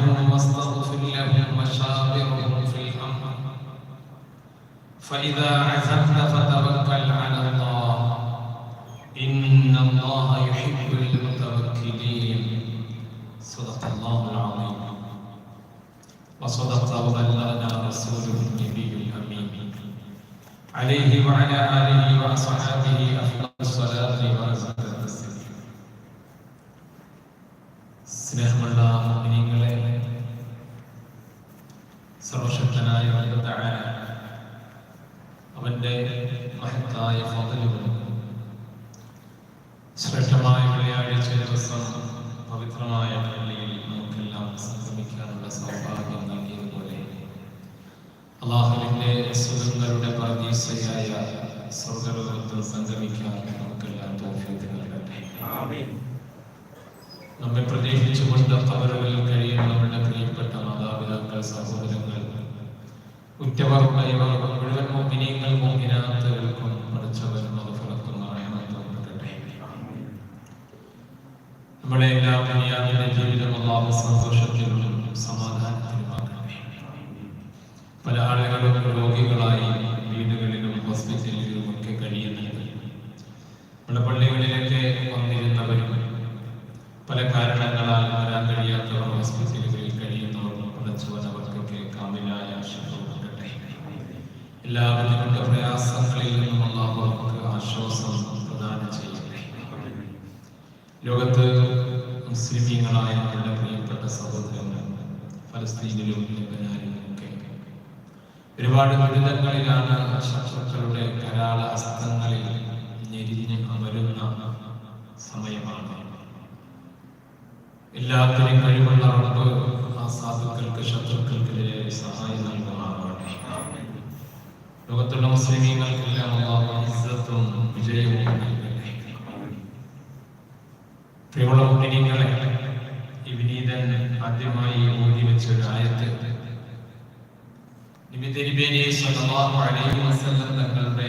عنهم واستغفر لهم وشاورهم في الأمر. فإذا عزمت فتوكل على الله. إن الله يحب المتوكلين. صدق الله العظيم. وصدق وبلغنا رسوله النبي الأمين. عليه وعلى آله وأصحابه أفضل നമ്മെ പ്രതീക്ഷിച്ചുകൊണ്ട് അവരവരിൽ കഴിയുന്ന നമ്മുടെ പ്രിയപ്പെട്ട മാതാപിതാക്കൾ സഹോദരങ്ങൾ ഉറ്റവർ ഭയവർ മുഴുവൻ മോമിനിയങ്ങൾ മോമിനാത്തുകൾക്കും പഠിച്ചവർ നമ്മുടെ എല്ലാ ജീവിതം അള്ളാഹു സന്തോഷത്തിലും സമാധാനത്തിലുമാകട്ടെ ഫലസ്തീനിലും ലബനാനിലും ഒക്കെ. ഒരുപാട് ദുരിതങ്ങളിലാണ് ശത്രുക്കളുടെ കരാള അസ്ത്രങ്ങളിൽ ഞെരിഞ്ഞ് അമരുന്ന സമയമാണ്. എല്ലാത്തിനും കഴിവുള്ള റബ്ബ് ആ സാധുക്കൾക്ക് ശത്രുക്കൾക്കെതിരെ സഹായം നൽകുമാറാവട്ടെ ലോകത്തുള്ള മുസ്ലിമീങ്ങൾക്കെല്ലാം ഇസ്സത്തും വിജയവും നൽകട്ടെ. പ്രിയമുള്ള മുസ്ലിമീങ്ങളെ ഈ വിനീതൻ ആദ്യമായി ഓതി വെച്ച ഒരു ആയത്ത്. തങ്ങളുടെ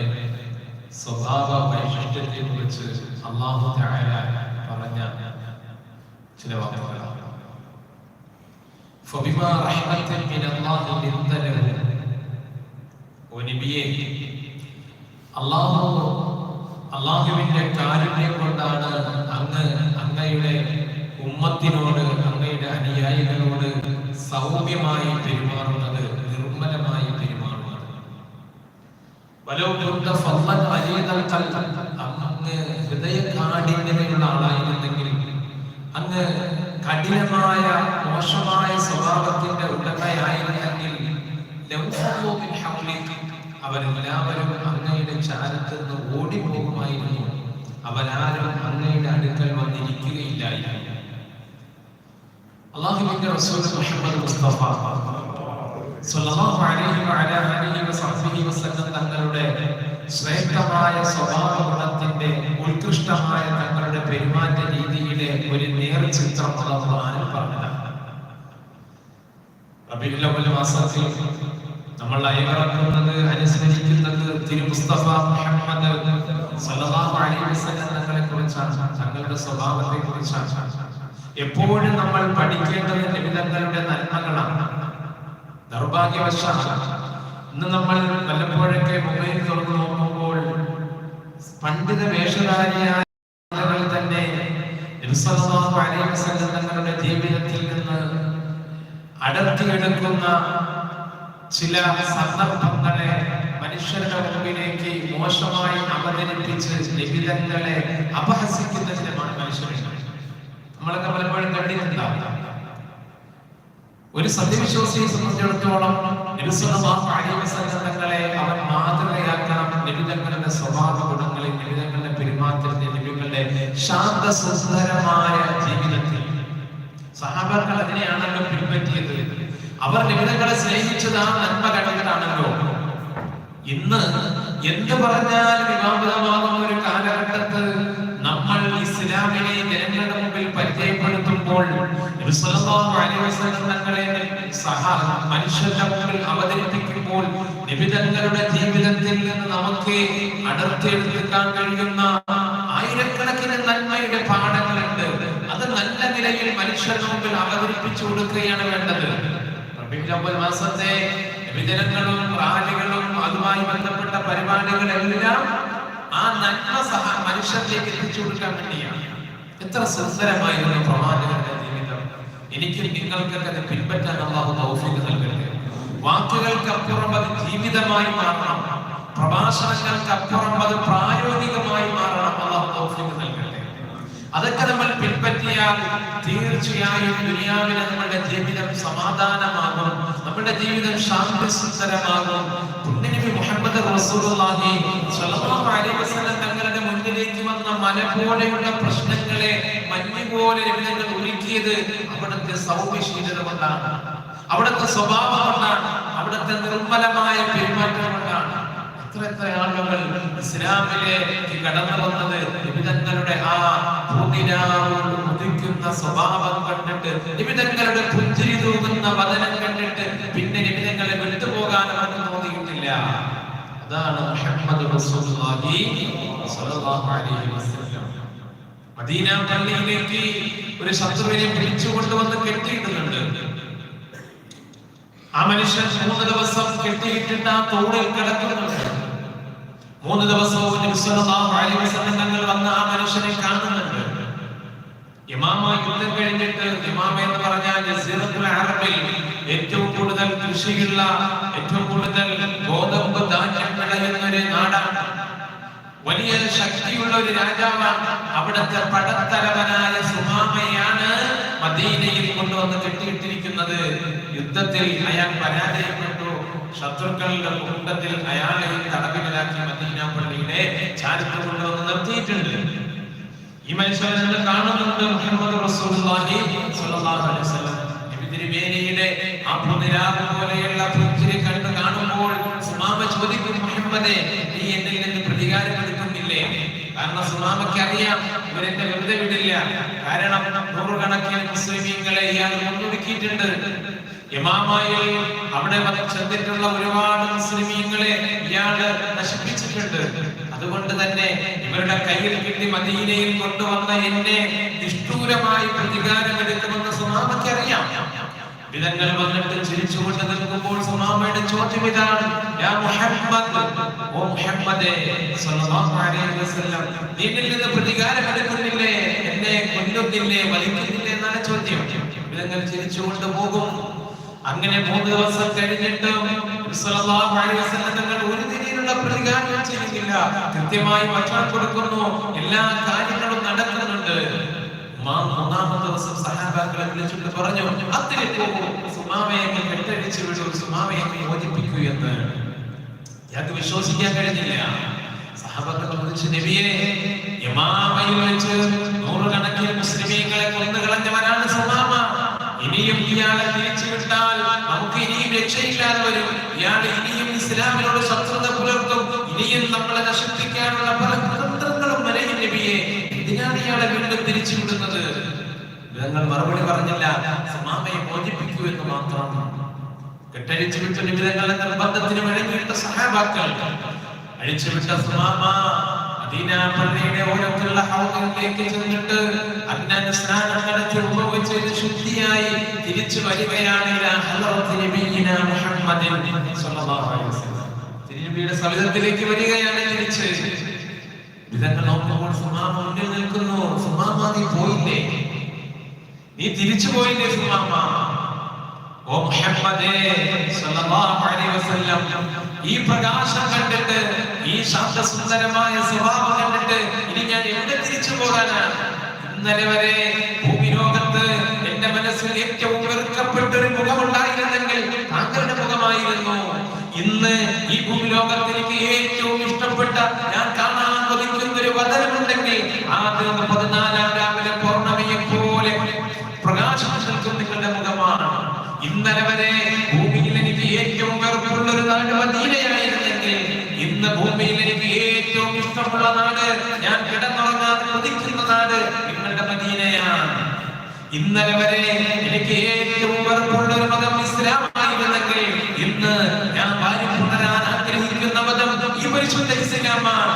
സ്വഭാവ വൈശിഷ്ട്യത്തെ കുറിച്ച് അള്ളാഹു പറഞ്ഞ ചില വാക്കുകളാണ് അള്ളാഹു അള്ളാഹുവിന്റെ കാരുണ്യം കൊണ്ടാണ് അങ്ങ് അങ്ങയുടെ ഉമ്മത്തിനോട് അങ്ങയുടെ അനുയായികളോട് സൗമ്യമായി പെരുമാറുന്നത് നിർമ്മലമായി പെരുമാറുന്നത്. അങ്ങ് ഹൃദയ കാഠിന്യമുള്ള ആളായിരുന്നെങ്കിൽ അങ്ങ് കഠിനമായ മോശമായ സ്വഭാവത്തിന്റെ ഉടമയായിരുന്നെങ്കിൽ അവരെല്ലാവരും അങ്ങയുടെ ചാരത്തുനിന്ന് ഓടിപ്പോകുമായിരുന്നു. അവരാരും അങ്ങയുടെ അടുക്കൽ വന്നിരിക്കുകയില്ലായിരുന്നു. അള്ളാഹുവിന്റെ റസൂൽ മുഹമ്മദ് മുസ്തഫ സ്വല്ലല്ലാഹു അലൈഹി വഅലാ വസഹ്ബിഹി വസല്ലം തങ്ങളുടെ ശ്രേഷ്ഠമായ സ്വഭാവ ഗുണത്തിന്റെ ഉത്കൃഷ്ടമായ തങ്ങളുടെ പെരുമാറ്റ രീതിയിലെ ഒരു നേർചിത്രം ഖുർആനിൽ പറഞ്ഞതാണ്. റബീഉൽ അവ്വൽ നമ്മൾ അയവിറക്കുന്നത് അനുസ്മരിക്കുന്നത് തിരുമുസ്തഫ മുഹമ്മദ് സല്ലല്ലാഹു അലൈഹി വസല്ലം തങ്ങളെ കുറിച്ചാണ് തങ്ങളുടെ സ്വഭാവത്തെ കുറിച്ചാണ് എപ്പോഴും നമ്മൾ പഠിക്കേണ്ടത് നിമിതങ്ങളുടെ നന്മകളാണ്. ദൗർഭാഗ്യവശാൽ ഇന്ന് നമ്മൾ വല്ലപ്പോഴൊക്കെ മൊബൈൽ തുറന്നു നോക്കുമ്പോൾ പണ്ഡിത വേഷധാരിയായ തന്നെ ജീവിതത്തിൽ നിന്ന് അടർത്തിയെടുക്കുന്ന ചില സന്ദർഭങ്ങളെ മനുഷ്യരുടെ മുമ്പിലേക്ക് മോശമായി അവതരിപ്പിച്ച് ലിഖിതങ്ങളെ അപഹസിക്കുന്ന ചിലമാണ് അപഹസിക്കുന്നതിന് നമ്മളൊക്കെ പലപ്പോഴും കണ്ടിട്ടുണ്ടാവില്ല ഒരു സത്യവിശ്വാസിയെ സംബന്ധിച്ചിടത്തോളം തങ്ങളെ അവൻ മാതൃകയാക്കണം. സ്വഭാവ ഗുണങ്ങളിൽ നബിതങ്ങളുടെ പെരുമാറ്റത്തിൽ ശാന്ത ശാന്തസുന്ദരമായ ജീവിതത്തിൽ. സഹാബാക്കൾ അതിനെയാണല്ലോ പിൻപറ്റിയത്. അവർ നിബിതങ്ങളെ സ്നേഹിച്ചത് ആ നന്മ കണ്ടിട്ടാണല്ലോ. ഇന്ന് എന്ത് പറഞ്ഞാൽ വിവാദമാകുന്ന മനുഷ്യന്റെ മുമ്പിൽ അവതരിപ്പിക്കുമ്പോൾ നിബിതങ്ങളുടെ ജീവിതത്തിൽ നിന്ന് നമുക്ക് അടർത്തിയെടുക്കാൻ കഴിയുന്ന ആയിരക്കണക്കിന് നന്മയുടെ പാഠങ്ങളുണ്ട്. അത് നല്ല നിലയിൽ മനുഷ്യരുടെ മുമ്പിൽ അവതരിപ്പിച്ചു കൊടുക്കുകയാണ് വേണ്ടത്. മാസത്തെ വിതരണങ്ങളും റാലികളും അതുമായി ബന്ധപ്പെട്ട പരിപാടികളെല്ലാം ആ നന്മ സഹ മനുഷ്യരിലേക്ക് എത്തിച്ചു കൊടുക്കാൻ വേണ്ടിയാണ്. എത്ര സുന്ദരമായിരുന്നു പ്രവാചകന്റെ എനിക്കും നിങ്ങൾക്കൊക്കെ അത് പിൻപറ്റാൻ അള്ളാഹു തൗഫീഖ് നൽകട്ടെ. വാക്കുകൾക്കപ്പുറം അത് ജീവിതമായി മാറണം. പ്രഭാഷണങ്ങൾക്കപ്പുറം അത് പ്രായോഗികമായി മാറണം. അള്ളാഹു തൗഫീഖ് നൽകട്ടെ. അതൊക്കെ നമ്മൾ പിൻപറ്റിയാൽ തീർച്ചയായും ദുനിയാവിന് നമ്മുടെ ജീവിതം സമാധാനമാകും. നമ്മുടെ ജീവിതം ശാന്തി സുന്ദരമാകും മുഹമ്മദ് റസൂലുള്ളാഹി അലൈഹി വസല്ലം തങ്ങളുടെ മുന്നിലേക്ക് വന്ന മലപോലെയുള്ള പ്രശ്നങ്ങളെ മഞ്ഞ് പോലെ നബിതങ്ങൾ ഒരുക്കിയത് അവിടുത്തെ സൗമ്യശീലത കൊണ്ടാണ്. അവിടുത്തെ സ്വഭാവം കൊണ്ടാണ്. അവിടുത്തെ നിർമ്മലമായ പെരുമാറ്റം കൊണ്ടാണ്. എത്ര ആളുകൾ ഇസ്ലാമിലേക്ക് കടന്നു വന്നത് നിബിതങ്ങളുടെ ആ ഉദിക്കുന്ന സ്വഭാവം കണ്ടിട്ട് നിബിതങ്ങളുടെ പുഞ്ചിരി തൂകുന്ന വതനം കണ്ടിട്ട് പിന്നെ നിബിതങ്ങളെ വിട്ടുപോകാൻ അവർക്ക് തോന്നിയിട്ടില്ല. അതാണ് മുഹമ്മദ് റസൂലുള്ളാഹി സ്വല്ലല്ലാഹു അലൈഹി വസല്ലം. മദീന പള്ളിയിലേക്ക് ഒരു ശത്രുവിനെ പിടിച്ചു കൊണ്ടുവന്ന് കെട്ടിയിട്ടുണ്ട് ആ മനുഷ്യൻ മൂന്ന് ദിവസം കെട്ടിയിട്ടിട്ട് ആ തോടിൽ കിടക്കുന്നുണ്ട്. മൂന്ന് ദിവസവും തങ്ങൾ വന്ന ആ മനുഷ്യനെ കാണുന്നുണ്ട്. ഇമാമ യുദ്ധം കഴിഞ്ഞിട്ട് ഇമാമ എന്ന് പറഞ്ഞാൽ അറബിൽ ഏറ്റവും കൂടുതൽ കൃഷിയുള്ള ഏറ്റവും കൂടുതൽ ഗോതമ്പ് ധാന്യം വിളയുന്ന ഒരു നാടാണ്. വലിയ ശക്തിയുള്ള ഒരു രാജാവാണ് അവിടുത്തെ പടത്തലവനായ സുഹാമയാണ് മദീനയിൽ കൊണ്ടുവന്ന് കെട്ടിയിട്ടിരിക്കുന്നത്. യുദ്ധത്തിൽ അയാൾ പരാജയപ്പെട്ടു. ശത്രുക്കളുടെ കൂട്ടത്തിൽ അയാളെ തടവിലാക്കി മദീന പള്ളിയുടെ ചാരിത്ര കൊണ്ടുവന്ന് നിർത്തിയിട്ടുണ്ട്. ഈ മനുഷ്യനെ കാണുന്നുണ്ട് മുഹമ്മദ് റസൂലുള്ളാഹി സ്വല്ലല്ലാഹു അലൈഹി വസല്ലം. നബി തിരുമേനിയുടെ ആ പോലെയുള്ള പുത്തിരി കണ്ട് കാണുമ്പോൾ സുമാമ ചോദിക്കും മുഹമ്മദേ എന്നിൽ പ്രതികാരം എടുക്കുന്നില്ലേ? കാരണം സുനാമയ്ക്ക് അറിയാം ഇവരെന്നെ വെറുതെ വിടില്ല. കാരണം നൂറുകണക്കിന് മുസ്ലിമീങ്ങളെ ഇയാൾ മുന്നൊടുക്കിയിട്ടുണ്ട് യമാമയിൽ അവിടെ ചെന്നിട്ടുള്ള ഒരുപാട് മുസ്ലിമീങ്ങളെ ഇയാൾ നശിപ്പിച്ചിട്ടുണ്ട്. അതുകൊണ്ട് തന്നെ ഇവരുടെ കയ്യിൽ കിട്ടി മദീനയിൽ കൊണ്ടുവന്ന എന്നെ നിഷ്ഠൂരമായി പ്രതികാരം എടുക്കുമെന്ന് സുമാമയ്ക്ക് അറിയാം. വിധങ്ങൾ വന്നിട്ട് ചിരിച്ചുകൊണ്ട് നിൽക്കുമ്പോൾ സുമാമയുടെ ചോദ്യം ഇതാണ്. യാ മുഹമ്മദ് ഓ മുഹമ്മദേ സല്ലല്ലാഹു അലൈഹി വസല്ലം പ്രതികാരം എന്നെ ചോദ്യം. ചിരിച്ചുകൊണ്ട് പോകും. അങ്ങനെ മൂന്ന് ദിവസം കഴിഞ്ഞിട്ട് അലൈഹി തങ്ങൾ ഒരു രീതിയിലുള്ള പ്രതികാരം ചെയ്യുന്നില്ല കൃത്യമായി ഭക്ഷണം കൊടുക്കുന്നു. എല്ലാ കാര്യങ്ങളും നടക്കുന്നുണ്ട്. മൂന്നാമത്തെ ദിവസം സഹാബാക്കളെ വിളിച്ചിട്ട് പറഞ്ഞു അത്തിരി പോകൂ സുമാമയെ അങ്ങ് കെട്ടഴിച്ചു മോചിപ്പിക്കൂ എന്ന്. ഞങ്ങൾക്ക് വിശ്വസിക്കാൻ കഴിഞ്ഞില്ല. ചോദിച്ചു യമാമയിൽ വെച്ച് മുസ്ലിമീങ്ങളെ കൊന്നു കളഞ്ഞവനാണ് സുമാമ ഇയാളെ നമുക്ക് ശത്രുത പുലർത്തും. ഇനിയും നമ്മളെ നശിപ്പിക്കാനുള്ള പല കുതന്ത്രങ്ങളും വരെയും നബിയെ എന്തിനാണ് ഇയാളെ വീണ്ടും തിരിച്ചു വിടുന്നത് ഞങ്ങൾ മറുപടി പറഞ്ഞില്ല. മാമയെ മോചിപ്പിക്കൂ എന്ന് മാത്രം. കെട്ടഴിച്ചു വിട്ട നിമിതങ്ങളുടെ നിർബന്ധത്തിന് വഴങ്ങിയിട്ട സഹാബാക്കൾ. അഴിച്ചുവിട്ട സുമാമ മദീന പള്ളിയുടെ ഓരത്തുള്ള ശുദ്ധിയായി തിരിച്ചു സവിധത്തിലേക്ക് വരികയാണ് തിരിച്ച്. വിധങ്ങൾ നോക്കുമ്പോൾ സുമാമ മുന്നിൽ നിൽക്കുന്നു. സുമാമ നീ പോയില്ലേ? നീ തിരിച്ചു പോയില്ലേ സുമാമ ഓ മുഹമ്മദേ സല്ലല്ലാഹു അലൈഹി വസല്ലം ഈ പ്രകാശം കണ്ടിട്ട് ഈ ശാന്തസുന്ദരമായ സ്വഭാവം കണ്ടിട്ട് ഇനി ഞാൻ എവിടെ തിരിച്ചു പോകാനാണ്? ഇന്നലെ വരെ ഭൂമിലോകത്ത് എന്റെ മനസ്സിൽ ഏറ്റവും വെറുക്കപ്പെട്ട ഒരു മുഖമുണ്ടായിരുന്നെങ്കിൽ താങ്കളുടെ മുഖമായിരുന്നു. ഇന്ന് ഈ ഭൂമിലോകത്ത് എനിക്ക് ഏറ്റവും ഇഷ്ടപ്പെട്ട ഞാൻ കാണാൻ കൊതിക്കുന്ന ഒരു വചനമുണ്ടെങ്കിൽ ആദ്യം പതിനാലാം രാവിലെ പൗർണമിയെ പോലെ പ്രകാശം നിൽക്കും നിങ്ങളുടെ മുഖമാണ്. ഇന്നലെ വരെ ഭൂമിയിൽ എനിക്ക് ഏറ്റവും വെറുപ്പുള്ള ഒരു നാട് മദീനയായിരുന്നെങ്കിൽ ഇന്ന് ഭൂമിയിൽ എനിക്ക് ഏറ്റവും ഇഷ്ടമുള്ള നാട് ഞാൻ കിടന്നുറങ്ങാതെ കൊതിക്കുന്ന നാട് നിങ്ങളുടെ മദീനയാണ്. ഇന്നലെ വരെ എനിക്ക് ഏറ്റവും വെറുപ്പുള്ള ഒരു മതം ഇസ്ലാമായിരുന്നെങ്കിൽ ഇന്ന് ഞാൻ വാരിപ്പുണരാൻ ആഗ്രഹിക്കുന്ന മതം ഈ പരിശുദ്ധ ഇസ്ലാമാണ്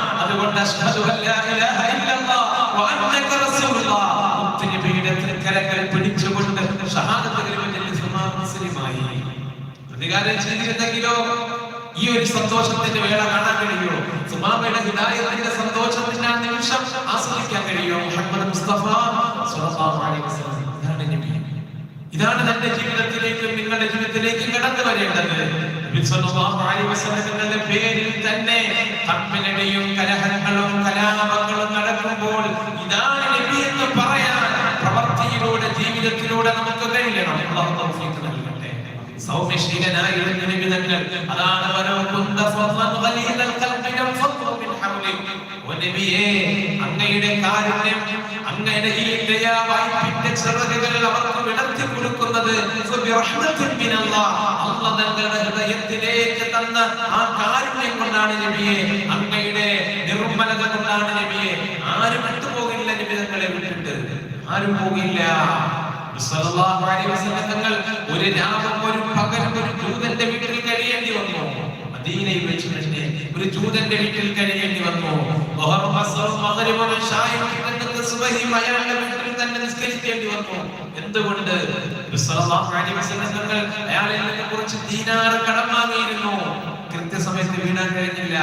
അഷ്ഹദു അല്ലാ ഇലാഹ ഇല്ലല്ലാഹ് വ അന്നക റസൂലുള്ളാഹ് മുത്തുനബിയുടെ തൃക്കരങ്ങൾ പിടിച്ചുകൊണ്ട് ഷഹാദത്ത് കലിമ ചൊല്ലി സുമാ മുസ്ലിമായി. പ്രതികാരം ചെയ്തിരുന്നെങ്കിലോ ഈ ഒരു സന്തോഷത്തിന്റെ വേള കാണാൻ കഴിയോ സുമാമയുടെ ഹിദായത്തിന്റെ സന്തോഷത്തിന്റെ ആ നിമിഷം ആസ്വദിക്കാൻ കഴിയോ മുഹമ്മദ് മുസ്തഫ സ്വല്ലല്ലാഹു അലൈഹി വസല്ലം ഇതാണ് നബി. ഇതാണ് തന്റെ ജീവിതത്തിലേക്കും നിങ്ങളുടെ ജീവിതത്തിലേക്കും കടന്നു വരേണ്ടത് നബി സ്വല്ലല്ലാഹു അലൈഹി വസല്ലമയുടെ പേരിൽ തന്നെ തമ്മിലടിയും കലഹങ്ങളും കലാപങ്ങളും നടക്കുമ്പോൾ ഇതാണ് നബി എന്ന് പറയാൻ പ്രവൃത്തിയിലൂടെ ജീവിതത്തിലൂടെ നമുക്ക് കഴിയണം. അല്ലാഹു തൗഫീഖ് നൽകട്ടെ. സൗമ്യശീലനായിരുന്ന നബി തങ്ങൾ അതാണ് വലോ കുന്ത ഫദ്ലൻ ഗലീലൽ ഖൽബി ഫദ്ലു മിൻ ഹൗലിക്. ഓ നബിയേ അങ്ങയുടെ കാരുണ്യം അങ്ങയുടെ ഈ ദയാവായ്പിന്റെ ചിറകുകൾ അവർക്ക് വിടർത്തി കൊടുക്കുന്നത് അല്ലാഹ് തങ്ങളുടെ ഹൃദയത്തിലേക്ക് തന്ന ആ കാരുണ്യം കൊണ്ടാണ് നബിയെ. അങ്ങയുടെ നിർമ്മലത കൊണ്ടാണ് നബിയെ. ആരും വിട്ടുപോകില്ല നിബിധങ്ങളെ വിട്ടിട്ട്. ആരും പോകില്ല. തങ്ങൾ ഒരു രാവും ഒരു പകലും ഒരു ജൂതന്റെ വീട്ടിൽ കഴിയേണ്ടി വന്നു. മദീനയിൽ വെച്ച് ഒരു ജൂതന്റെ വീട്ടിൽ കഴിയേണ്ടി വന്നു. സുബഹിയും അയാളുടെ വീട്ടിൽ തന്നെ നിസ്കരിക്കേണ്ടി വന്നു. എന്തുകൊണ്ട്? തങ്ങൾ അയാളിൽ നിന്ന് കുറച്ച് ദീനാർ കടം വാങ്ങിയിരുന്നു. കൃത്യസമയത്ത് വീണാൻ കഴിഞ്ഞില്ല.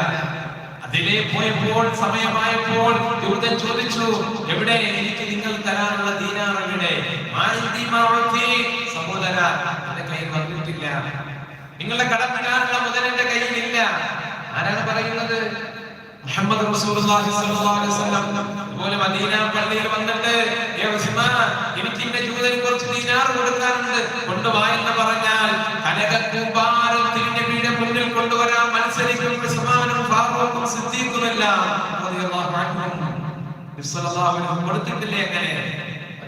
അതിലെ പോയപ്പോൾ സമയമായപ്പോൾ ദൂതൻ ചോദിച്ചു എവിടെ എനിക്ക് നിങ്ങൾ തരാനുള്ള ദീനാർ എവിടെ? സഹോദര എന്റെ കയ്യിൽ വന്നിട്ടില്ല. നിങ്ങളുടെ കടം തരാനുള്ള മുതൽ കയ്യിൽ ഇല്ല. ആരാണ് പറയുന്നത്? മുഹമ്മദ് റസൂലുള്ളാഹി സ്വല്ലല്ലാഹു അലൈഹി വസല്ലം അതുപോലെ മദീന പള്ളിയിൽ വന്നിട്ട് "ഏ ഉസ്മാൻ, എനിക്ക് ഇന്ന ജൂതന് കുറച്ച് ദീനാർ കൊടുക്കാനുണ്ട്. കൊണ്ടുവാ എന്ന് പറഞ്ഞാൽ കനകക്കൂമ്പാരം തിരുനബിയുടെ മുന്നിൽ കൊണ്ടുവരാൻ മത്സരിക്കും ഉസ്മാനും ഫാറൂഖും സിദ്ദീഖുമെല്ലാം റളിയല്ലാഹു അൻഹും. കൊടുത്തിട്ടില്ലേ അങ്ങനെ?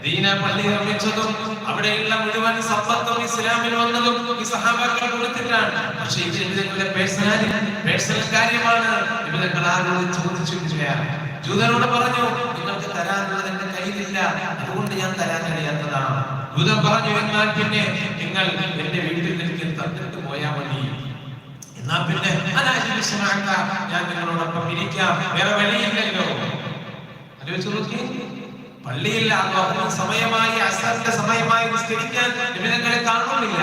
മദീന പള്ളി നിർമ്മിച്ചതും അവിടെയുള്ള മുഴുവൻ സമ്പത്തും ഇസ്ലാമിൽ വന്നതും ഈ സഹാബാക്കൾ കൊടുത്തിട്ടാണ്. പക്ഷേ ഇത് ഇതിന്റെ പേഴ്സണാലി പേഴ്സണൽ കാര്യമാണ്. ഇവിടെ ആരോട് ചോദിച്ചിട്ടില്ല ജൂതനോട് പറഞ്ഞു നിങ്ങൾക്ക് തരാനുള്ളത് എന്റെ കയ്യിലില്ല. അതുകൊണ്ട് ഞാൻ തരാൻ കഴിയാത്തതാണ്. ജൂതൻ പറഞ്ഞു എന്നാൽ പിന്നെ നിങ്ങൾ എന്റെ വീട്ടിൽ എനിക്ക് തന്നിട്ട് പോയാൽ മതി. എന്നാ പിന്നെ ഞാൻ നിങ്ങളോടൊപ്പം ഇരിക്കാം. വേറെ വഴിയില്ലല്ലോ. ആലോചിച്ച് നോക്കി പള്ളിയിൽ സമയമായി അസറിന്റെ സമയമായി നിസ്കരിക്കാൻ നിമിതങ്ങളെ കാണുന്നില്ല?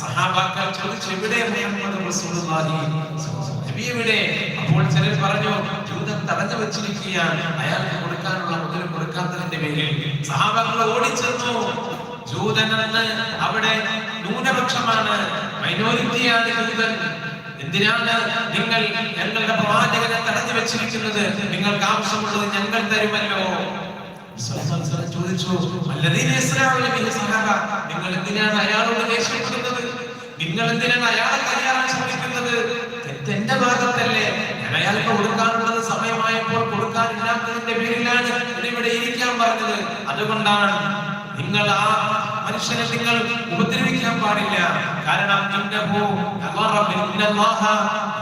സഹാബാക്കൾ ചോദിച്ചു എവിടെ മുഹമ്മദ് റസൂലുള്ളാഹി? അപ്പോൾ ചിലർ പറഞ്ഞു ജൂതൻ തടഞ്ഞു വെച്ചിരിക്കുകയാണ്. അയാൾക്ക് കൊടുക്കാനുള്ള മുതൽ കൊടുക്കാത്തതിന്റെ പേരിൽ. സഹാബാക്കൾ ഓടിച്ചെന്നു. ജൂതൻ എന്ന് അവിടെ ന്യൂനപക്ഷമാണ്. മൈനോറിറ്റിയാണ് ജൂതൻ. എന്തിനാണ് നിങ്ങൾ ഞങ്ങളുടെ പ്രവാചകനെ തടഞ്ഞു വെച്ചിരിക്കുന്നത്? നിങ്ങൾക്ക് ആവശ്യമുള്ളത് ഞങ്ങൾ തരുമല്ലോ. ചോദിച്ചു? നിങ്ങൾ എന്തിനാണ് അയാളോട് ദേഷ്യപ്പെടുന്നത്? നിങ്ങൾ എന്തിനാണ് അയാളെ കല്യാണം ശ്രമിക്കുന്നത്? തെറ്റെന്റെ ഭാഗത്തല്ലേ. അയാൾക്ക് കൊടുക്കാനുള്ളത് സമയമായപ്പോൾ കൊടുക്കാനില്ലാത്തതിന്റെ പേരിലാണ് ഇവിടെ ഇരിക്കാൻ പറഞ്ഞത്. അതുകൊണ്ടാണ് നിങ്ങൾ ആ മനുഷ്യനെ നിങ്ങൾ ഉപദ്രവിക്കാൻ പാടില്ല. കാരണം ഇന്നല്ലാഹ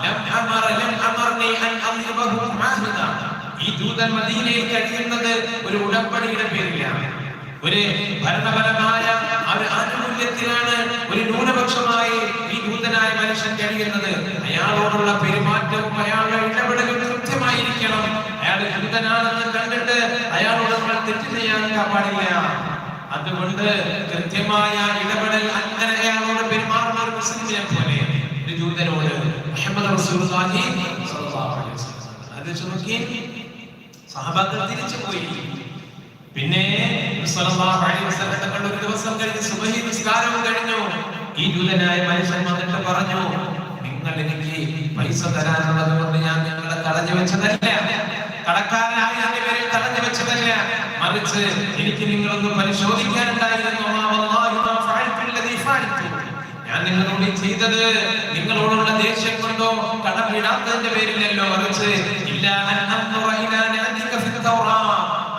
ലം അമർ ലം അമർനി അൻ അദ്രിബഹു ആഹിദ ഈ ദൂതൻ മദീനയിൽ കഴിയുന്നത് ഒരു ഉടമ്പടിയുടെ പേരിലാണ്. ഒരു ഭരണപരമായ ഒരു ആനുകൂല്യത്തിലാണ് ഒരു ന്യൂനപക്ഷമായി ഈ ദൂതനായ മനുഷ്യൻ കഴിയുന്നത്. അയാളോടുള്ള പെരുമാറ്റവും അയാളുടെ ഇടപെടലും കൃത്യമായിരിക്കണം. അയാൾ ദൂതനാണെന്ന് കണ്ടിട്ട് അയാളോട് നമ്മൾ തെറ്റ് ചെയ്യാൻ പാടില്ല. അതുകൊണ്ട് കൃത്യമായ ഇടപെടൽ അങ്ങനെ അയാളോട് പെരുമാറുന്ന ഒരു മുസ്ലിമിനെ പോലെ ഒരു ജൂതനോട് മുഹമ്മദ് വസല്ലം അത് നോക്കി സഹബാക്കൾ തിരിച്ചു പോയി. പിന്നെ ഒരു ദിവസം കഴിഞ്ഞ് സുബഹി നിസ്കാരവും കഴിഞ്ഞു. ഈ ജൂതനായ മനുഷ്യൻ വന്നിട്ട് പറഞ്ഞു നിങ്ങൾ എനിക്ക് പൈസ തരാനുള്ളത് കൊണ്ട് ഞാൻ നിങ്ങളെ തടഞ്ഞു വെച്ചതല്ല. കടക്കാരനായ എന്റെ പേരിൽ തടഞ്ഞു വെച്ചതല്ല. മറിച്ച് എനിക്ക് നിങ്ങളൊന്ന് പരിശോധിക്കാനുണ്ടായിരുന്നു. ഞാൻ നിങ്ങളോട് ചെയ്തത് നിങ്ങളോടുള്ള ദേഷ്യം കൊണ്ടോ കടം വിടാത്തതിന്റെ പേരിലല്ലോ. മറിച്ച് ഇല്ല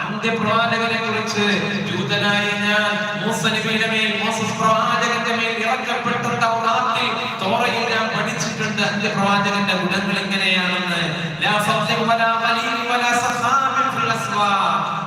അന്ത്യപ്രവാചകനെ കുറിച്ച് ജൂതനായ ഞാൻ മൂസ നബിയുടെ മേൽ മോസസ് പ്രവാചകന്റെ മേൽ ഇറക്കപ്പെട്ട തൗറാത്തിൽ തോറയിൽ ഞാൻ പഠിച്ചിട്ടുണ്ട് അന്ത്യപ്രവാചകന്റെ ഗുണങ്ങൾ എങ്ങനെയാണെന്ന്.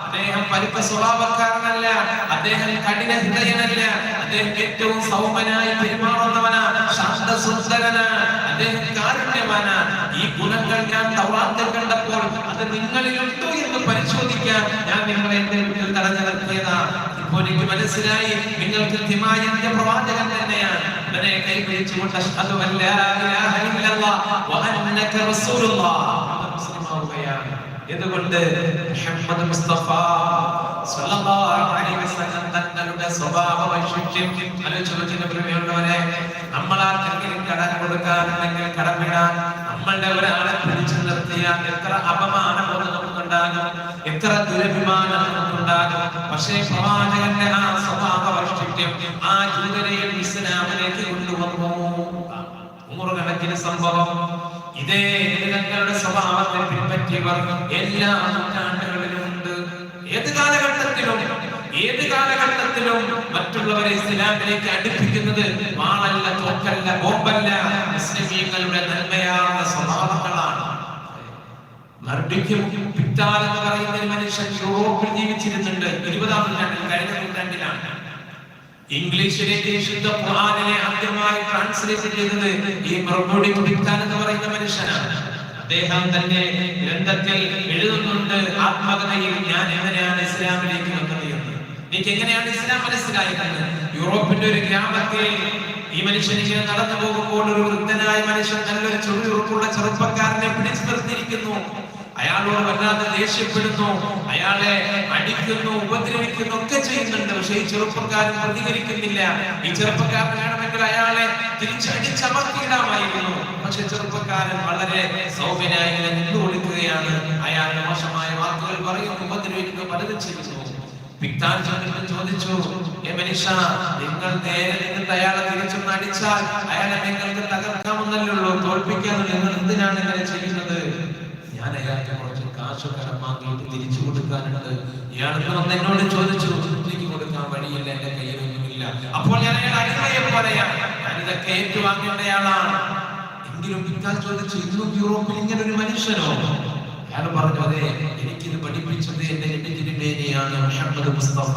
അദ്ദേഹം പരുക്ക സ്വഭാവക്കാരനല്ല അദ്ദേഹം കഠിന ഹൃദയനല്ല അദ്ദേഹം ഏറ്റവും സൗമ്യനായി പെരുമാറുന്നവനാ ശാന്തസുന്ദരനാണ് അദ്ദേഹം കാരുണ്യവാനാണ് ഗുണങ്ങൾ ഞാൻ തൗറാത്തിൽ കണ്ടപ്പോൾ അത് നിങ്ങളിലുണ്ടോ എന്ന് പരിശോധിക്കാൻ ഞാൻ നിങ്ങളെ എന്റെ വീട്ടിൽ തടഞ്ഞു നിർത്തിയതാ. ഇപ്പോൾ എനിക്ക് മനസ്സിലായി നിങ്ങൾ കൃത്യമായ എന്റെ പ്രവാചകൻ തന്നെയാണ്. ഉടനെ കൈ പിടിച്ചുകൊണ്ട് അഷ്ഹദു അൻ ലാ ഇലാഹ ഇല്ലല്ലാഹ് വ അന്നക റസൂലുള്ളാഹ് എന്തുകൊണ്ട്? മുഹമ്മദ് മുസ്തഫ തങ്ങളുടെ സ്വഭാവ വൈശിഷ്ട്യം ആലോചിച്ചു പ്രിയമുള്ളവരെ നമ്മൾ ആർക്കെങ്കിലും കടം കൊടുക്കാനുണ്ടെങ്കിൽ കടമിടാൻ നമ്മളുടെ ഒരാളെ പിടിച്ചു നിർത്തിയാൽ എത്ര അപമാനം നമുക്കുണ്ടാകും എത്ര ദുരഭിമാനം നമുക്കുണ്ടാകും. പക്ഷേ പ്രവാചകന്റെ ആ സ്വഭാവ വൈശിഷ്ട്യം ആ ജൂതരെയും ഇസ്ലാമിലേക്ക് കൊണ്ടുവന്നു. നൂറുകണക്കിന് സംഭവം. ഇതേ നിങ്ങളുടെ സ്വഭാവത്തെ പിൻപറ്റിയവർ എല്ലാ നൂറ്റാണ്ടുകളിലും ഉണ്ട്. ഏത് കാലഘട്ടത്തിലും ഏത് കാലഘട്ടത്തിലും മറ്റുള്ളവരെ ഇസ്ലാമിലേക്ക് അടുപ്പിക്കുന്നത് വാളല്ല തോക്കല്ല ബോംബല്ല മർഡിക്കും പിറ്റാൽ എന്ന് പറയുന്ന ഒരു മനുഷ്യൻ യൂറോപ്പിൽ ജീവിച്ചിരുന്നുണ്ട്. ഇരുപതാം നൂറ്റാണ്ടിൽ കഴിഞ്ഞ നൂറ്റാണ്ടിലാണ്. ഇംഗ്ലീഷിലേക്ക് വിശുദ്ധ ഖുർആനിനെ ആദ്യമായി ട്രാൻസ്ലേറ്റ് ചെയ്തത് ഈ മറുപടി പിടിക്കാൻ എന്ന് പറയുന്ന മനുഷ്യനാണ്. അദ്ദേഹം തന്നെ ഗ്രന്ഥത്തിൽ എഴുതുന്നുണ്ട് ആത്മകഥയിൽ ഞാൻ എങ്ങനെയാണ് ഇസ്ലാമിലേക്ക് വന്നത് എന്ന്. എനിക്ക് എങ്ങനെയാണ് ഇസ്ലാം മനസ്സിലായത്? യൂറോപ്പിന്റെ ഒരു ഗ്രാമത്തിൽ ഈ മനുഷ്യൻ ഇങ്ങനെ നടന്നു പോകുമ്പോൾ ഒരു വൃദ്ധനായ മനുഷ്യൻ നല്ലൊരു ചെറുപ്പക്കാരനെ പിടിച്ചു നിർത്തിയിരിക്കുന്നു. അയാളോട് വല്ലാതെ ദേഷ്യപ്പെടുന്നു. അയാളെ അടിക്കുന്നു ഉപദ്രവിക്കുന്നു ഒക്കെ ചെയ്യുന്നുണ്ട്. പക്ഷെ ഈ ചെറുപ്പക്കാരൻ പ്രതികരിക്കുന്നില്ല. ഈ ചെറുപ്പക്കാരൻ വേണമെങ്കിൽ അയാളെ തിരിച്ചടിച്ചമർത്തിയിടാമായിരുന്നു. പക്ഷെ ചെറുപ്പക്കാരൻ വളരെ സൗമ്യനായി നിന്നു കൊടുക്കുകയാണ്. അയാൾ മോശമായ വാക്കുകൾ പറയുന്നു ഉപദ്രവിക്കുന്നു പലതും ചെയ്യുന്നു. ചോദിച്ചു ചോദിച്ചു "ഏ മനുഷ്യ നിങ്ങൾ നേരെ നിന്നിട്ട് അയാളെ തിരിച്ചൊന്ന് അടിച്ചാൽ അയാളെ നിങ്ങൾക്ക് തകർക്കാമെന്നല്ലോ തോൽപ്പിക്കാമെന്ന് നിങ്ങൾ എന്തിനാണ് ഇങ്ങനെ ചെയ്യുന്നത്? ഞാൻ അയാൾക്ക് കുറച്ച് കാശ് കടം വാങ്ങിയിട്ട് തിരിച്ചു കൊടുക്കാനുണ്ട്. ഇയാൾക്ക് വന്ന് എന്നോട് ചോദിച്ചു എനിക്ക് കൊടുക്കാൻ വഴിയില്ല എന്റെ കയ്യിലൊന്നുമില്ല അപ്പോൾ ഞാൻ അയാൾ അടിമയെ പറയാം ഞാൻ ഇതൊക്കെ ഏറ്റുവാങ്ങേണ്ടയാളാണ്. എങ്കിലും പിക്കാൻ ചോദിച്ചു ഇന്നും യൂറോപ്പിൽ ഇങ്ങനെ ഒരു മനുഷ്യനോ? അയാൾ പറഞ്ഞു അതെ എനിക്കിത് പഠിപ്പിച്ചത് എന്റെ നെറ്റിരിമേനിയാണ് മുഹമ്മദ് മുസ്തഫ.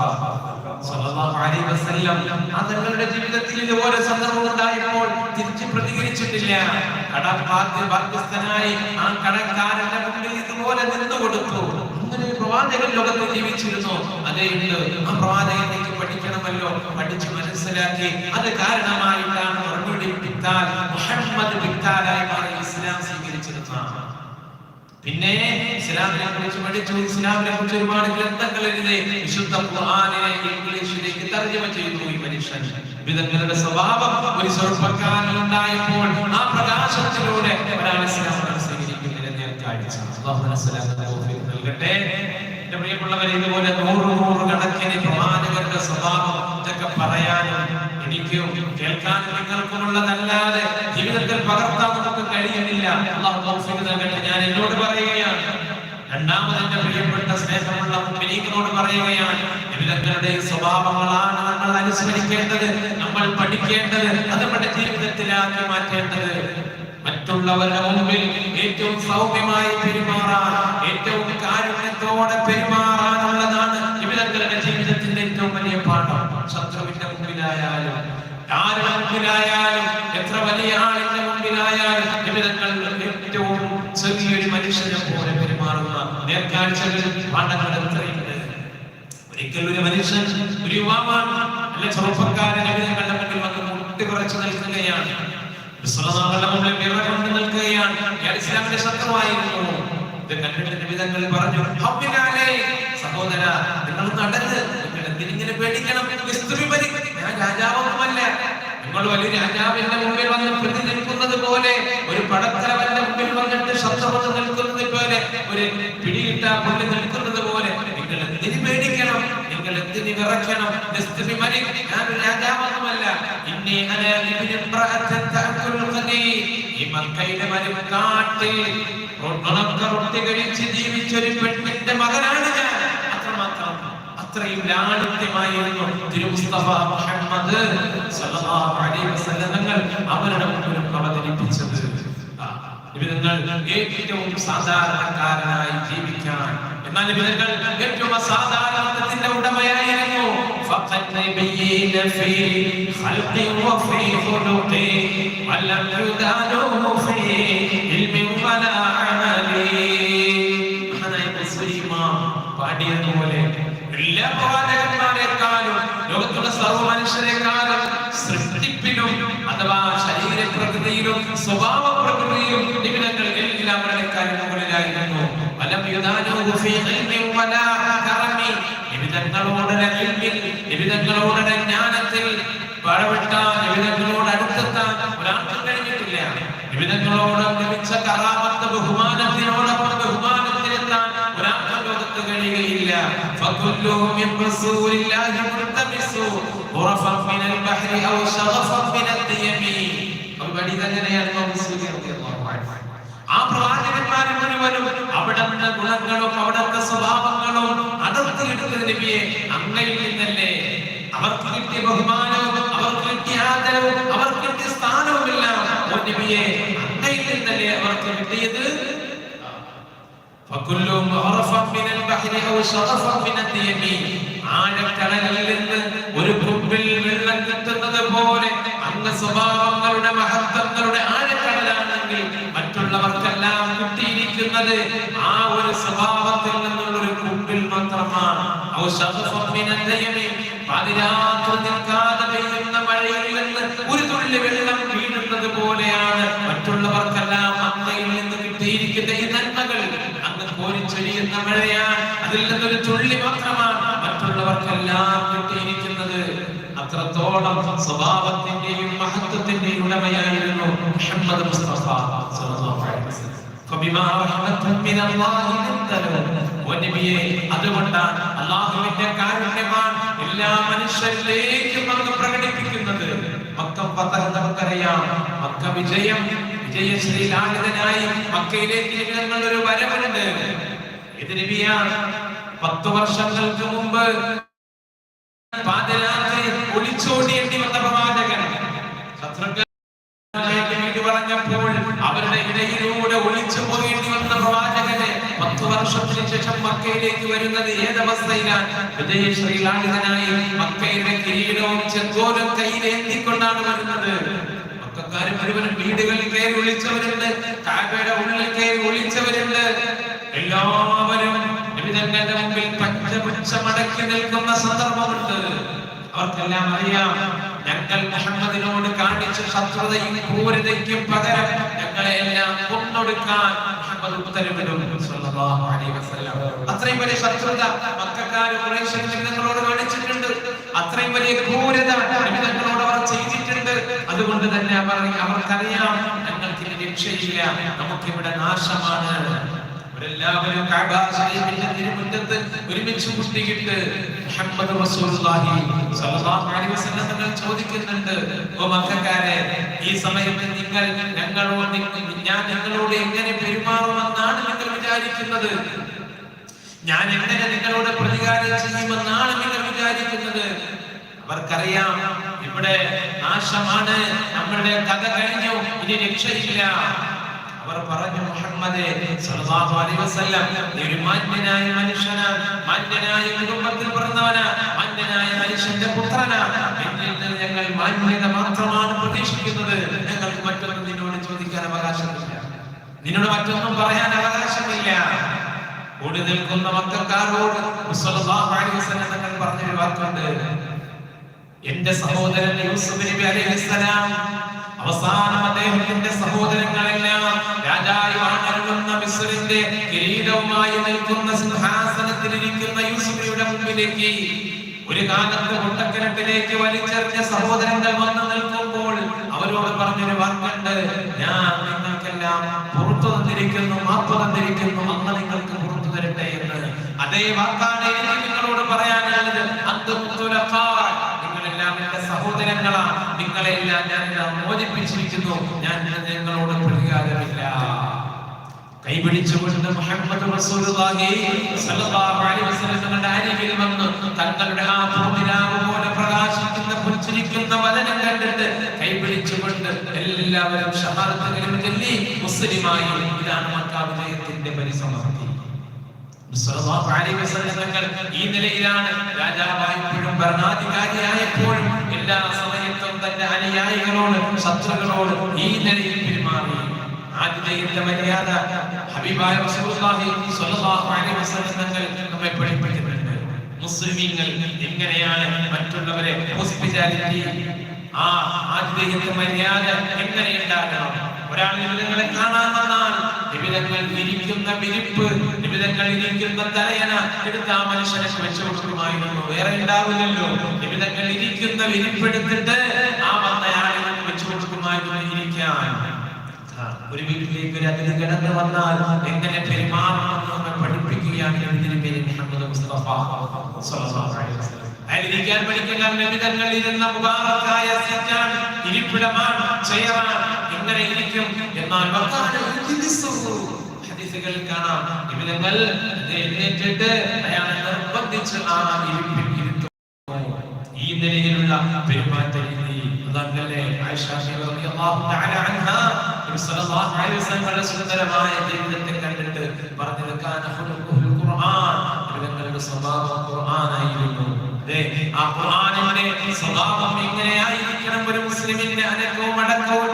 തങ്ങളുടെ ജീവിതത്തിൽ ഇതുപോലെ സന്ദർഭം ഉണ്ടായപ്പോൾ തിരിച്ചു പ്രതികരിച്ചിട്ടില്ല. കടപ്പാത്തി ബാധ്യസ്ഥനായി ആ കടക്കാരന്റെ മുമ്പിൽ ഇതുപോലെ നിന്നു കൊടുത്തു. അങ്ങനെ പ്രവാചകൻ ജീവിച്ചിരുന്നു. അതേ ആ പ്രവാചകനേക്ക് പഠിക്കണമല്ലോ. പഠിച്ച് മനസ്സിലാക്കി അത് കാരണമായിട്ടാണ് മറുപടി മുഹമ്മദ് പിന്നെ ഇസ്ലാമിനെ കുറിച്ച് പഠിച്ചു. ഇസ്ലാമിനെ കുറിച്ച് ഒരുപാട് ഗ്രന്ഥങ്ങൾ എഴുതി വിശുദ്ധ ഖുർആനിനെ ഇംഗ്ലീഷിലേക്ക് തർജമ ചെയ്തു ഈ മനുഷ്യൻ. വിദഗ്ധരുടെ സ്വഭാവം ഒരു സ്വർപ്പക്കാരൻ ഉണ്ടായപ്പോൾ ആ പ്രകാശത്തിലൂടെ ഒരാൾ ഇസ്ലാമിനെ സ്വീകരിക്കുന്നതിനെ ഞാൻ കാഴ്ച നൽകട്ടെ. എന്റെ പ്രിയമുള്ളവരെ ഇതുപോലെ നൂറ് നൂറ് കണക്കിന് പ്രവാചകരുടെ സ്വഭാവം ഇതൊക്കെ പറയാനും എനിക്കും കേൾക്കാനും നിങ്ങൾക്കുമുള്ളതല്ലാതെ ജീവിതത്തിൽ പകർത്താൻ നമുക്ക് കഴിയുന്നില്ല അള്ളാഹു തൗഫീഖ് നൽകട്ടെ ഞാൻ എന്നോട് പറയുകയാണ്. രണ്ടാമത് പ്രിയപ്പെട്ട സ്നേഹമുള്ള മുമ്പിനീക്കിനോട് പറയുകയാണ് നിബിധങ്ങളുടെ സ്വഭാവങ്ങളാണ് നമ്മൾ അനുസ്മരിക്കേണ്ടത് നമ്മൾ പഠിക്കേണ്ടത് അത് നമ്മുടെ ജീവിതത്തിലാക്കി മാറ്റേണ്ടത്. മറ്റുള്ളവരുടെ മുമ്പിൽ ഏറ്റവും സൗമ്യമായി പെരുമാറാൻ ഏറ്റവും കാരുണ്യത്തോടെ പെരുമാറാനുള്ളതാണ് നിബിധങ്ങളുടെ ജീവിതത്തിന്റെ ഏറ്റവും വലിയ പാഠം. ശത്രുവിന്റെ മുമ്പിലായാലും ആരുടെ മുമ്പിലായാലും എത്ര വലിയ ആളിന്റെ മുമ്പിലായാലും നിബിധങ്ങൾ ഏറ്റവും ചെറിയൊരു മനുഷ്യനെ പോലെ നേർക്കാഴ്ചകൾ പാഠങ്ങൾ എത്രയുണ്ട് ഒരിക്കൽ ഒരു മനുഷ്യൻ ഒരു യുവാവാണ് അല്ല ചെറുപ്പക്കാരൻ നിബിധങ്ങളുടെ മുമ്പിൽ വന്ന് മുട്ടി കുറച്ച് നിൽക്കുകയാണ്. വിറകൊണ്ട് നിൽക്കുകയാണ്. ഇസ്ലാമിന്റെ ശത്രുവായിരുന്നു. ഇത് കണ്ടിട്ട് നിബിധങ്ങൾ പറഞ്ഞു "ഹബ്ബിനാലേ, സഹോദര നിങ്ങൾ നടന്ന് നിങ്ങൾ എന്തിനിങ്ങനെ പേടിക്കണം. ഞാൻ രാജാവൊന്നുമല്ല. നിങ്ങൾ വലിയ രാജാവിന്റെ മുമ്പിൽ വന്ന് പ്രതി നിൽക്കുന്നത് പോലെ ഒരു പടത്തലവന്റെ മുമ്പിൽ വന്നിട്ട് ശബ്ദം വന്ന് നിൽക്കുന്നത് പോലെ ഒരു പിടികിട്ട പുള്ളി നിൽക്കുന്നത് പോലെ നിങ്ങൾ എന്തിനു പേടിക്കണം? നിങ്ങൾ വിറയ്ക്കണം? വിറക്കണം ഞാൻ രാജാവൊന്നുമല്ല. ജീവിച്ചൊരു പെണ്ണിന്റെ മകനാണ് ഞാൻ. അത്രയും ലാളിത്യമായിരുന്നു തിരുമുസ്തഫ മുഹമ്മദ് സല്ലല്ലാഹു അലൈഹി വസല്ലം തങ്ങൾ അവരുടെ മുമ്പിൽ അവതരിപ്പിച്ചത് ആ, നിബിധങ്ങൾ ഏറ്റവും സാധാരണക്കാരനായി ജീവിക്കാൻ എന്നാൽ നിബിധങ്ങൾ ഏറ്റവും അസാധാരണത്തിന്റെ ഉടമയായിരുന്നു فقد نبيين في خلق وفي خلق ولم يدانوه في علم മനുഷ്യരെക്കാളും സൃഷ്ടിപ്പിലും അഥവാ ശരീര പ്രകൃതിയിലും സ്വഭാവ പ്രകൃതിയിലും നിബിധങ്ങൾ എല്ലാവരുടെക്കാരും മുകളിലായിരുന്നു നിമിതങ്ങളോടെ യുദാനൂഹു فكلهم من رسول الله ملتمس غرفا من البحر او شغفا من الديم ഒരുപടി തന്നെയാണ് ഇമാം മുസ്ലിം റളിയല്ലാഹു അൻഹു ആ പ്രവാചകന്മാർ മുഴുവനും അവിടുത്തെ ഗുണങ്ങളും അവിടുത്തെ സ്വഭാവങ്ങളും അടർത്തിയെടുക്കുന്ന നബിയെ അങ്ങയിൽ നിന്നല്ലേ അവർക്ക് കിട്ടിയ ബഹുമാനവും അവർക്ക് കിട്ടിയ ആദരവും അവർക്ക് കിട്ടിയ സ്ഥാനവുമെല്ലാം ഓ നബിയെ അങ്ങയിൽ നിന്നല്ലേ അവർക്ക് കിട്ടിയത് فكلهم غرفا من البحر او شغفا من الديم ആഴക്കടലിൽ നിന്ന് ഒരു കുമ്പിൽ വെള്ളം കിട്ടുന്നത് പോലെ അങ്ങ് സ്വഭാവങ്ങളുടെ മഹത്വങ്ങളുടെ ആഴക്കടലാണെങ്കിൽ മറ്റുള്ളവർക്കെല്ലാം കിട്ടിയിരിക്കുന്നത് ആ ഒരു സ്വഭാവത്തിൽ നിന്നുള്ള ഒരു കുമ്പിൽ മാത്രമാണ് ഔ ശഗ്ഫൻ മിനൽ ദയമി. പാതിരാത്രി നിൽക്കാതെ അതിൽ നിന്നൊരു ചുള്ളി മാത്രമാണ് മറ്റുള്ളവർക്കെല്ലാം കിട്ടിയിരിക്കുന്നത്. അത്രത്തോളം സ്വഭാവത്തിന്റെയും മഹത്വത്തിന്റെയും ഉടമയായിരുന്നു മുഹമ്മദ് മുസ്തഫ അതുകൊണ്ടാണ് മക്ക മക്ക വിജയം മക്കയിലേക്ക് ഞങ്ങൾ ഒരു വരവുണ്ട്. നബിയാണ് പത്ത് വർഷങ്ങൾക്ക് മുമ്പ് പാതിരാത്രി ഒളിച്ചോടിയേണ്ടി വന്ന പ്രവാചകൻ ശത്രുക്കൾ ലേക്ക് പറഞ്ഞപ്പോൾ അവരുടെ ഇടയിലൂടെ ഒളിച്ചു പോകേണ്ടി വന്ന പ്രവാചകനെ പത്ത് വർഷത്തിന് ശേഷം മക്കയിലേക്ക് വരുന്നത് ഏതവസ്ഥയിലാണ്? വിജയശ്രീലാളിതനായി മക്കയുടെ കിരീടവും ചെങ്കോലും കയ്യിലേന്തിക്കൊണ്ടാണ് വരുന്നത്. മക്കാര് മുഴുവനും വീടുകളിൽ കയറി ഒളിച്ചവരുണ്ട് കാബയുടെ ഉള്ളിൽ കയറി ഒളിച്ചവരുണ്ട്. എല്ലാവരും നിബിധങ്ങളുടെ മുമ്പിൽ പച്ചപുച്ച മടക്കി നിൽക്കുന്ന സന്ദർഭമുണ്ട്. അവർക്കെല്ലാം അറിയാം ഞങ്ങൾ മുഹമ്മദിനോട് കാണിച്ച ശത്രുതയും ക്രൂരതയ്ക്കും പകരം ഞങ്ങളെ എല്ലാം കൊന്നൊടുക്കാൻ മുഹമ്മദ് ഉത്തരവിടും. അത്രയും വലിയ ശത്രുത കുറേശ്ശെ നിങ്ങളോട് കാണിച്ചിട്ടുണ്ട്. അത്രയും വലിയ ക്രൂരത അവർ ചെയ്തിട്ടുണ്ട്. അതുകൊണ്ട് തന്നെ അവർ അവർക്കറിയാം ഞങ്ങൾക്ക് രക്ഷയില്ല നമുക്കിവിടെ നാശമാണ്. അവരെല്ലാവരും കഅബ ശരീഫിന്റെ തിരുമുറ്റത്ത് ഒരുമിച്ച് മുട്ടിയിട്ട് മുഹമ്മദ് റസൂലുള്ളാഹി സ്വല്ലല്ലാഹു അലൈഹി വസല്ലം തങ്ങൾ ചോദിക്കുന്നുണ്ട് ഓ മക്കക്കാരെ ഈ സമയത്ത് നിങ്ങൾ ഞങ്ങളോട് ഞാൻ നിങ്ങളോട് എങ്ങനെ പെരുമാറുമെന്നാണ് നിങ്ങൾ വിചാരിക്കുന്നത്? ഞാൻ എങ്ങനെ നിങ്ങളോട് പ്രതികാരം ചെയ്യുമെന്നാണ് നിങ്ങൾ വിചാരിക്കുന്നത്? അവർക്കറിയാം ഇവിടെ നാശമാണ് നമ്മളുടെ കഥ കഴിഞ്ഞു ഇനി രക്ഷയില്ല. അവർ പറഞ്ഞു മുഹമ്മദേ സല്ലല്ലാഹു അലൈഹി വസല്ലം ഒരു മാന്യനായ മനുഷ്യനാണ് മാന്യനായ കുടുംബത്തിൽ പിറന്നവനാ മാന്യനായ മനുഷ്യന്റെ പുത്രനാ. എന്നിൽ ഞങ്ങൾ മാന്യത മാത്രമാണ് പ്രതീക്ഷിക്കുന്നത്. ഞങ്ങൾക്ക് മറ്റൊന്നും നിന്നോട് ചോദിക്കാൻ അവകാശമില്ല. നിന്നോട് മറ്റൊന്നും പറയാൻ അവകാശമില്ല. കൂടി നിൽക്കുന്ന മക്കൾക്കാരോട് തങ്ങൾ പറഞ്ഞൊരു വാക്കുണ്ട്. എന്റെ സഹോദരൻ യൂസുഫ് നബി അലൈഹിസ്സലാം അവസാനം അദ്ദേഹത്തിന്റെ സഹോദരങ്ങളെല്ലാം മിസ്രിന്റെ കിരീടവുമായി നിൽക്കുന്ന സിംഹാസനത്തിലിരിക്കുന്ന യൂസുഫിയുടെ മുമ്പിലേക്ക് ഒരു കാലത്ത് മുട്ടക്കിണറ്റിലേക്ക് വലിച്ചെറിഞ്ഞ സഹോദരങ്ങൾ വന്നു നിൽക്കുമ്പോൾ അവരോട് പറഞ്ഞൊരു വാക്കുണ്ട്. ഞാൻ നിങ്ങൾക്കെല്ലാം പുറത്തു തന്നിരിക്കുന്നു മാപ്പ് തന്നിരിക്കുന്നു അന്ന് നിങ്ങൾക്ക് പുറത്തു തരട്ടെ എന്ന്. അതേ വാക്കാണ് നിങ്ങളോട് പറയാനുള്ളത്. നിങ്ങളെല്ലാം എന്റെ സഹോദരങ്ങളാണ് നിങ്ങളെല്ലാം ഞാൻ മോചിപ്പിച്ചിരിക്കുന്നു. ഞാൻ നിങ്ങളോട് പ്രതികാരമില്ല. കൈപിടിച്ചുകൊണ്ട് മുഹമ്മദ് റസൂലുള്ളാഹി സ്വല്ലല്ലാഹു അലൈഹി വസല്ലം തങ്ങളുടെ അരികിൽ വന്ന് തങ്ങളുടെ ആ ഭൂമിരാവ് പോലെ പ്രകാശിക്കുന്ന പുഞ്ചിരിക്കുന്ന വചനം കണ്ടിട്ട് കൈപിടിച്ചുകൊണ്ട് എല്ലാവരും ഷഹാദത്തുകളും ചൊല്ലി മുസ്ലിമായി ഇതാണ് മക്ക വിജയത്തിന്റെ പരിസമാപ്തി. സ്വല്ലല്ലാഹു അലൈഹി വസല്ലം തങ്ങൾ ഈ നിലയിലാണ്. രാജാവായപ്പോഴും ഭരണാധികാരിയായപ്പോഴും എല്ലാ സമയത്തും തന്റെ അനുയായികളോട് ശത്രുക്കളോട് ഈ നിലയിൽ പെരുമാറി. ആതിഥേയന്റെ മര്യാദ ഹബീബായ തങ്ങൾ നമ്മെ പഠിപ്പിച്ചിട്ടുണ്ട്. മുസ്ലിമീങ്ങൾ എങ്ങനെയാണ് മറ്റുള്ളവരെ ഹോസ്പിറ്റാലിറ്റി ആ ആതിഥേയന്റെ മര്യാദ എങ്ങനെ ഉണ്ടാകണം? ഒരാൾ നിമിതങ്ങളെ കാണാൻ നിമിതങ്ങൾ ഇരിക്കുന്ന വിരിപ്പ് നിമിതങ്ങൾ ഇരിക്കുന്ന തലയന എടുത്ത് ആ മനുഷ്യനെ വെച്ചു വേറെ ഉണ്ടാവില്ലല്ലോ. നിമിതങ്ങൾ ഇരിക്കുന്ന വിരിപ്പെടുത്തിട്ട് ആ വന്നയാളിനെ വെച്ചു കൊടുക്കുമായിരുന്നു ഇരിക്കാൻ ആ, ഒരു വീട്ടിലേക്ക് ഒരു അതിന് കിടന്നു വന്നാൽ എങ്ങനെ പെരുമാറണം പഠിപ്പിക്കുകയാണ് ഇതിന് മുസ്തഫ. എന്നാൽ ഈ നിലയിലുള്ള പെരുമാറ്റ രീതി ബീവി റളിയല്ലാഹു തആല അൻഹാ സുന്ദരമായ കണ്ടിട്ട് ഖുർആൻ. ഖുർആനായിരുന്നു. ആ ഒരു മുസ്ലിമിന്റെ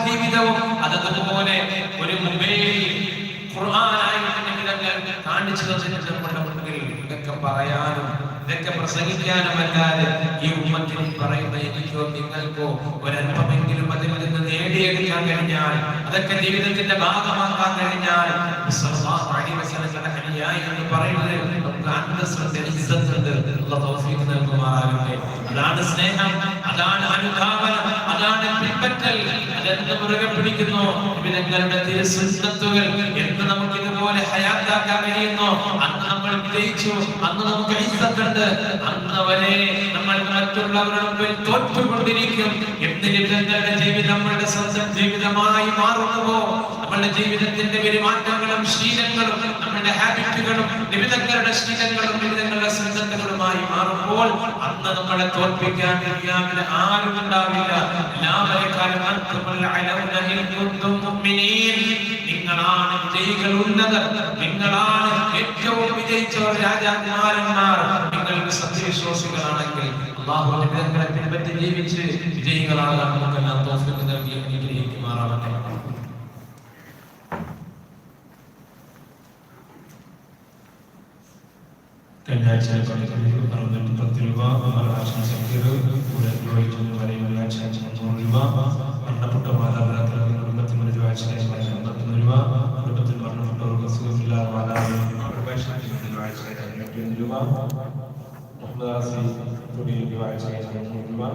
ജീവിതവും. ഒരു പറയാനും ഈ പറയുന്ന എനിക്കോ നിങ്ങൾക്കോ ഒരല്പമെങ്കിലും അതിൽ നേടിയെടുക്കാൻ കഴിഞ്ഞാൽ അതൊക്കെ ജീവിതത്തിന്റെ ഭാഗമാക്കാൻ കഴിഞ്ഞാൽ എന്ന് പറയുന്നത് നമുക്ക് അന്തസ്സുണ്ട് അതാണ് സ്നേഹം അതാണ് അനുധാപനം അതാണ് പിൻപറ്റൽ അതെന്ത് മുറുകെ പിടിക്കുന്നു? വിധങ്ങളുടെ തിരുസുന്നത്തുകൾ എന്ന് നമുക്ക് ഇതുപോലെ ഹയാത്താക്കാൻ കഴിയുന്നു. അന്ന് നമ്മൾ വിജയിച്ചു. അന്ന് നമുക്ക് ഇഷ്ടത്തുണ്ട് അന്ന് വരെ നമ്മൾ മറ്റുള്ളവരുടെ മുമ്പിൽ തോറ്റുകൊണ്ടിരിക്കും. എന്ന് വിധങ്ങളുടെ ജീവിതം നമ്മളുടെ സ്വന്തം ജീവിതമായി മാറുന്നുവോ? നമ്മളുടെ ജീവിതത്തിന്റെ പെരുമാറ്റങ്ങളും ശീലങ്ങളും നമ്മുടെ ഹാബിറ്റുകളും വിവിധങ്ങളുടെ ശീലങ്ങളും വിവിധങ്ങളുടെ സുന്ദരങ്ങളുമായി മാറുമ്പോൾ അന്ന് നമ്മളെ തോൽപ്പിക്കാൻ ദുനിയാവിൽ ആരും ഉണ്ടാവില്ല. എല്ലാവരെക്കാളും നിങ്ങളാണ് വിജയികൾ ഉന്നതർ നിങ്ങളാണ് ഏറ്റവും വിജയിച്ചവർ രാജാകുമാരന്മാർ നിങ്ങൾക്ക് സത്യവിശ്വാസികളാണെങ്കിൽ അള്ളാഹു നിമിതങ്ങളെ പിൻപറ്റി ജീവിച്ച് വിജയികളാകാൻ നമുക്കെല്ലാം തോഫിക്ക് നൽകി അനുഗ്രഹിക്കുമാറാവട്ടെ. കഴിഞ്ഞ പണിക്കൂലി അറുന്നൂറ്റി പത്ത് രൂപ മഹാരാഷ്ട്ര സക്കീർ കൂടെ പുരോഹിതന് വെള്ളിയാഴ്ച രൂപ മരണപ്പെട്ട മാതാപിതാക്കളുടെ കുടുംബത്തിന് ഒരു ആഴ്ച അമ്പത്തൊന്ന് രൂപ കുടുംബത്തിൽ മരണപ്പെട്ടവർക്ക് സുഖമില്ലാതെ മാതാപിതാക്കളുടെ ഒരു ആഴ്ച അഞ്ഞൂറ്റി രൂപ മുഹമ്മദ് ആസി തുടങ്ങിയ ഒരു ആഴ്ച മുന്നൂറ് രൂപ